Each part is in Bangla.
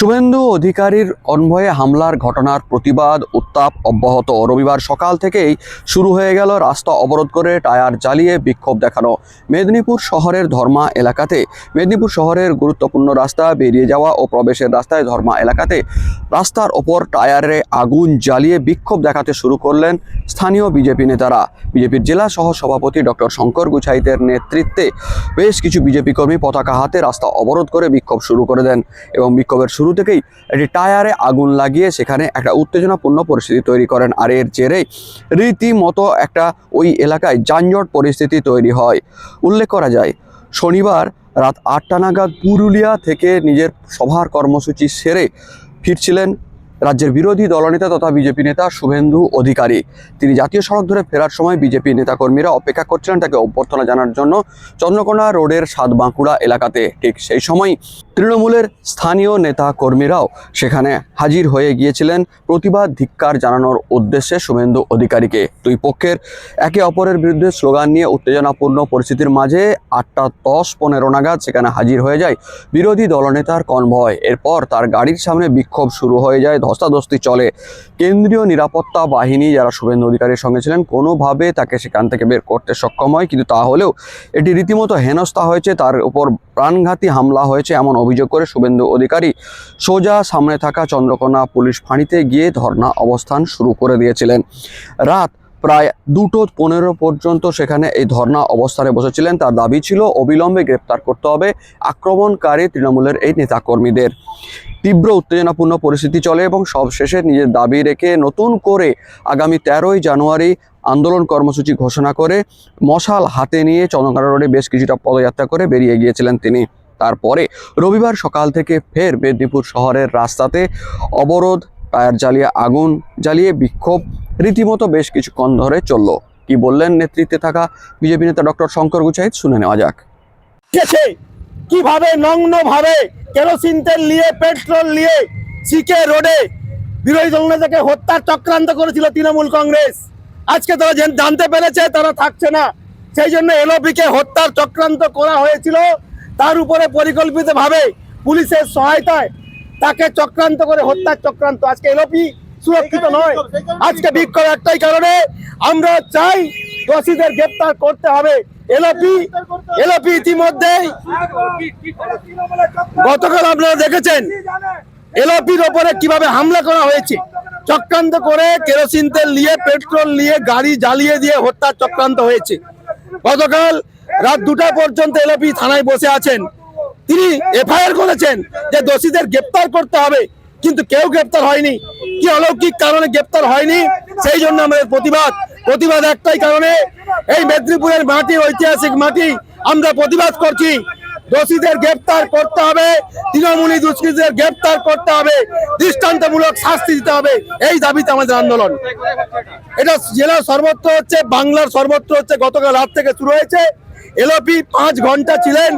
শুভেন্দু অধিকারীর কনভয়ে হামলার ঘটনার প্রতিবাদ, উত্তাপ অব্যাহত রবিবার সকাল থেকেই শুরু হয়ে গেল রাস্তা অবরোধ করে টায়ার জ্বালিয়ে বিক্ষোভ দেখানো। মেদিনীপুর শহরের ধর্মা এলাকাতে, মেদিনীপুর শহরের গুরুত্বপূর্ণ রাস্তা বেরিয়ে যাওয়া ও প্রবেশের রাস্তায় ধর্মা এলাকাতে রাস্তার ওপর টায়ারে আগুন জ্বালিয়ে বিক্ষোভ দেখাতে শুরু করলেন স্থানীয় বিজেপি নেতারা। বিজেপির জেলা সহ সভাপতি ডক্টর শঙ্কর গুছাইতের নেতৃত্বে বেশ কিছু বিজেপি কর্মী পতাকা হাতে রাস্তা অবরোধ করে বিক্ষোভ শুরু করে দেন এবং বিক্ষোভের শুরু থেকেই একটি টায়ারে আগুন লাগিয়ে সেখানে একটা উত্তেজনাপূর্ণ পরিস্থিতি তৈরি করেন। আর এর জেরে রীতিমতো একটা ওই এলাকায় যানজট পরিস্থিতি তৈরি হয়। উল্লেখ করা যায়, শনিবার রাত আটটা নাগাদ পুরুলিয়া থেকে নিজের সভার কর্মসূচি সেরে ফিরছিলেন রাজ্যের বিরোধী দলনেতা তথা বিজেপি নেতা শুভেন্দু অধিকারী। তিনি জাতীয় সড়ক ধরে ফেরার সময় বিজেপি নেতাকর্মীরা অপেক্ষা করছিলেন তাকে অভ্যর্থনা জানার জন্য চন্দ্রকোনা রোডের সাতবাঁকুড়া এলাকাতে। ঠিক সেই সময় তৃণমূলের স্থানীয় নেতা কর্মীরাও সেখানে হাজির হয়ে গিয়েছিলেন প্রতিবাদ ধিক্কার জানানোর উদ্দেশ্যে শুভেন্দু অধিকারীকে। দুই পক্ষের একে অপরের বিরুদ্ধে স্লোগান নিয়ে উত্তেজনাপূর্ণ পরিস্থিতির মাঝে আটটা দশ পনেরো নাগাদ সেখানে হাজির হয়ে যায় বিরোধী দলনেতার কনভয়। এরপর তার গাড়ির সামনে বিক্ষোভ শুরু হয়ে যায় ধস্তাধস্তি চলে। কেন্দ্রীয় নিরাপত্তা বাহিনী যারা শুভেন্দু অধিকারীর সঙ্গে ছিলেন, কোনোভাবে তাকে সেখান থেকে বের করতে সক্ষম হয়। কিন্তু তাহলেও এটি রীতিমতো হেনস্থা হয়েছে, তার উপর প্রাণঘাতী হামলা হয়েছে এমন অভিযোগ করে শুভেন্দু অধিকারী সোজা সামনে থাকা চন্দ্রকোনা পুলিশ ফাঁড়িতে গিয়ে ধর্ণা অবস্থান শুরু করে দিয়েছিলেন। রাত প্রায় দুটো পনেরো পর্যন্ত সেখানে এই ধর্ণা অবস্থানে বসেছিলেন। তার দাবি ছিল, অবিলম্বে গ্রেপ্তার করতে হবে আক্রমণকারী তৃণমূলের এই নেতাকর্মীদের। তীব্র উত্তেজনাপূর্ণ পরিস্থিতি চলে এবং সবশেষে নিজের দাবি রেখে নতুন করে আগামী তেরোই জানুয়ারি আন্দোলন কর্মসূচি ঘোষণা করে মশাল হাতে নিয়ে চন্দ্রকানা রোডে বেশ কিছুটা পদযাত্রা করে বেরিয়ে গিয়েছিলেন তিনি। তারপরে রবিবার সকাল থেকে ফের মেদিনীপুর শহরের রাস্তাতে অবরোধ, টায়ার জ্বালিয়ে আগুন জ্বালিয়ে বিক্ষোভ, রীতিমতো বেশ কিছুক্ষণ ধরে চলল। কি বললেন নেতৃত্বে থাকা বিজেপি নেতা ডক্টর শঙ্কর গুচাইত শুনে নেওয়া যাক। কীভাবে নগ্ন ভাবে কেরোসিন তেল নিয়ে পেট্রোল নিয়ে সিকে রোডে বিরোধী দল নেতাকে হত্যার চক্রান্ত করেছিল তৃণমূল কংগ্রেস। আজকে তারা জানতে পেরেছে তারা থাকছে না। সেই জন্য এলওপি কে হত্যার চক্রান্ত করা হয়েছিল। তার উপরে পরিকল্পিত ভাবে পুলিশের সহায়তায় তাকে চক্রান্ত করে হত্যার চক্রান্ত। আজকে এলওপি সুরক্ষিত নয়। আজকে বিক্ষোভ একটাই কারণে আমরা চাই দোষীদের গ্রেপ্তার করতে হবে। এলওপি এলওপি ইতিমধ্যেই গতকাল আপনারা দেখেছেন। এলওপির ওপরে কীভাবে হামলা করা হয়েছে। চক্রান্ত করে কেরোসিন তেল নিয়ে, পেট্রোল নিয়ে, গাড়ি জ্বালিয়ে দিয়ে হত্যার চক্রান্ত হয়েছে। গতকাল রাত দুটা পর্যন্ত এলওপি থানায় বসে আছেন। তিনি এফআইআর করেছেন যে দোষীদের গ্রেপ্তার করতে হবে, কিন্তু কেউ গ্রেপ্তার হয়নি। কি অলৌকিক কারণে গ্রেপ্তার হয়নি, সেই জন্য আমাদের প্রতিবাদ। প্রতিবাদ একটাই কারণে এই মেদিনীপুরের মাটি, ঐতিহাসিক মাটি আমরা প্রতিবাদ করছি। দোষীদের গ্রেপ্তার করতে হবে, তৃণমূলী দুষ্কৃতীদের গ্রেপ্তার করতে হবে, দৃষ্টান্তমূলক শাস্তি দিতে হবে, এই দাবিতে আমাদের আন্দোলন। এটা জেলার সর্বত্র হচ্ছে, বাংলার সর্বত্র হচ্ছে, গতকাল রাত থেকে শুরু হয়েছে। এলপি পাঁচ ঘণ্টা ছিলেন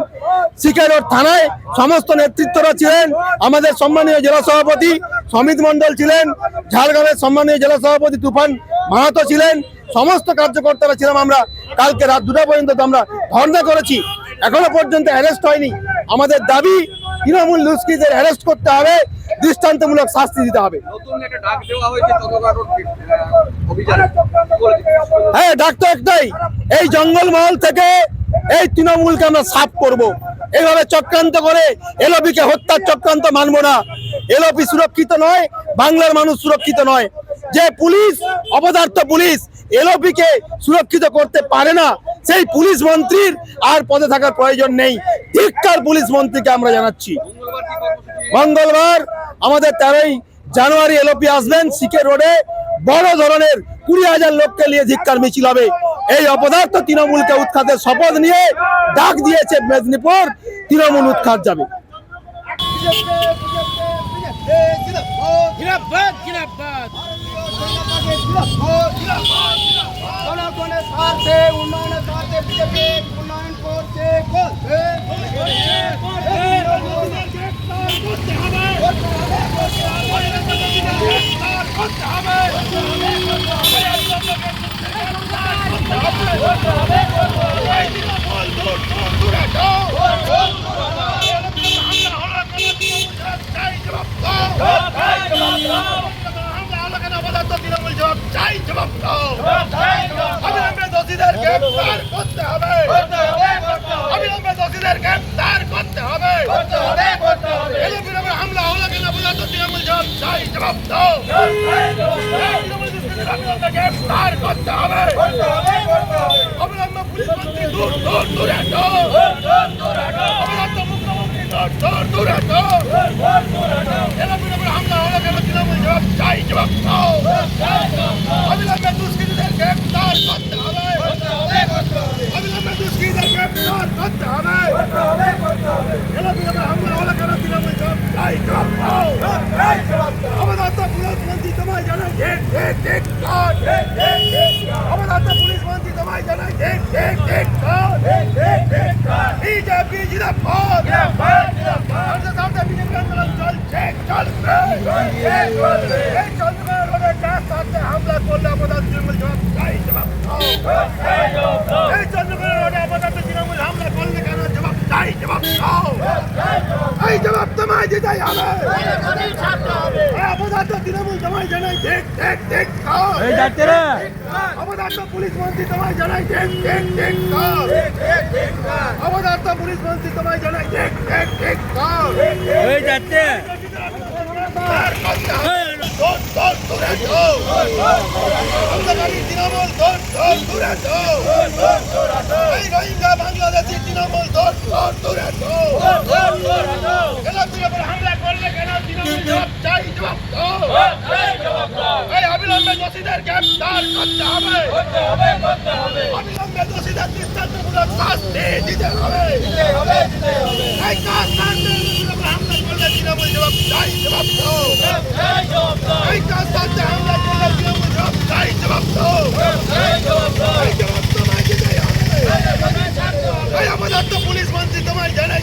সিকারোড থানায়, সমস্ত নেতৃত্বরা ছিলেন, আমাদের সম্মানীয় জেলা সভাপতি সমিত মন্ডল ছিলেন, ঝাড়গ্রামের সম্মানীয় জেলা সভাপতি তুফান মাহাতো ছিলেন সমস্ত কার্যকর্তারা ছিলাম আমরা। কালকে রাত দুটা পর্যন্ত আমরা ধর্ণা করেছি। এখনও পর্যন্ত অ্যারেস্ট হয়নি। আমাদের দাবি তৃণমূল দুষ্কৃতীদের অ্যারেস্ট করতে হবে দৃষ্টান্তমূলক শাস্তি দিতে হবে। ডাক হ্যাঁ ডাক্তার একটাই। এই জঙ্গলমহল থেকে এই তৃণমূলকে আমরা সাফ করব। এইভাবে চক্রান্ত করে এলওপিকে হত্যার চক্রান্ত মানবো না। এলওপি সুরক্ষিত নয় বাংলার মানুষ সুরক্ষিত নয়। যে পুলিশ অপদার্থ পুলিশ এলওপিকে সুরক্ষিত করতে পারে না। সেই পুলিশ মন্ত্রীর আর পদে থাকার প্রয়োজন নেই। ধিক্কার পুলিশ মন্ত্রীকে আমরা জানাচ্ছি। মঙ্গলবার আমাদের তেরোই জানুয়ারি এলওপি আসবেন সিকে রোডে। বড় ধরনের কুড়ি হাজার লোককে নিয়ে ধিক্কার মিছিল হবে। এই অপদার্থ তৃণমূলকে উৎখাতের শপথ নিয়ে ডাক দিয়েছে মেদিনীপুর। তৃণমূল উৎখাত যাবে। জনগণের স্বার্থে উন্নয়নের স্বার্থে বিজেপি উন্নয়ন করছে করছে Hey, জবাব চাই জবাব দাও। অবিলম্বে দোষীদের গ্রেফতার করতে হবে। অবিলম্বে দোষীদের গ্রেফতার করতে হবে। হামলা হলো কেন বলে তো তৃণমূল জবাব চাই জবাব দাও। তৃণমূল গ্রেফতার করতে হবে। গ্রেফতার করতে হবে অবিলম্বে দুষ্কৃতীদের গ্রেফতার করতে হবে এলোপির উপর হামলা হলো কেন তৃণমূল জবাব চাই জবাব দাও অবদার্থ পুলিশ মন্ত্রী তোমায় জানাই ঠিক ঠিক ঠিক কাট অবদার্থ পুলিশ মন্ত্রী তোমায় জানাই ঠিক ঠিক ঠিক কাট বিজেপি জিন্দাবাদ ভারতের সাথে বিজেপি আন্দোলন চলছে চলবে এই চন্দ্রগড় রোডে কার সাথে হামলা করলে অবদার্থ তৃণমূল জবাব চাই জবাব দাও এই চন্দ্রগড় রোডে অবদার্থ তৃণমূল হামলা করলে কেন জবাব চাই জবাব দাও এই জবাব তোমায় দিতে হবে অবদার্থ তৃণমূল তোমায় জানাই ঠিক ঠিক ঠিক এই যাচ্ছে রে অবদার্থ পুলিশ মন্ত্রী তোমায় জানাই ঠিক ঠিক ঠিক অবদার্থ পুলিশ মন্ত্রী তোমায় জানাই ঠিক ঠিক ঠিক হয়ে যাচ্ছে দৌড় দৌড় দূরে যাও অন্ধকারী তৃণমূল দৌড় দৌড় দূরে যাও এই রোহিঙ্গা বাংলাদেশি তৃণমূল দৌড় দূরে হামলা করলে কেন তৃণমূল জবাব চাই জবাব এই অবিলম্বে দোষীদের গ্রেফতার করতে হবে অবিলম্বে দোষীদের দৃষ্টান্তমূলক শাস্তি দিতে হবে এই কাজ হামলা করলে তৃণমূল জবাব চাই জবাব দাও এই কাজ শান্তি হামলা করলে তৃণমূল জবাব চাই জবাব দাও এই জবাব তোমায় দিতেই হবে এই আমাদের তো পুলিশ মন্ত্রী তোমায় জানাই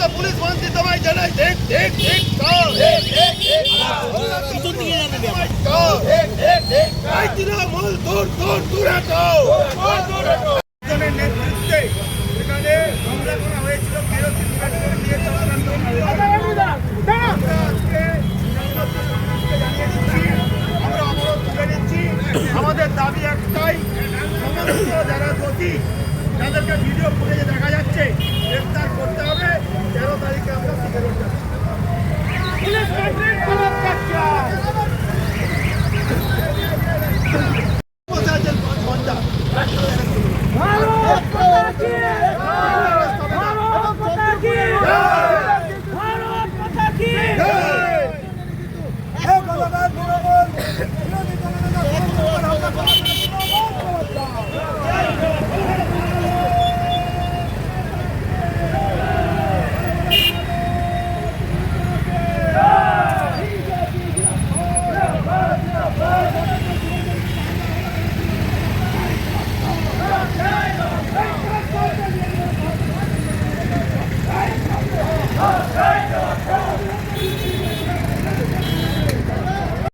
তো পুলিশ মন্ত্রী তোমায় জানাই ঠিক দাও এই তৃণমূল দূর দূর দূরে যাও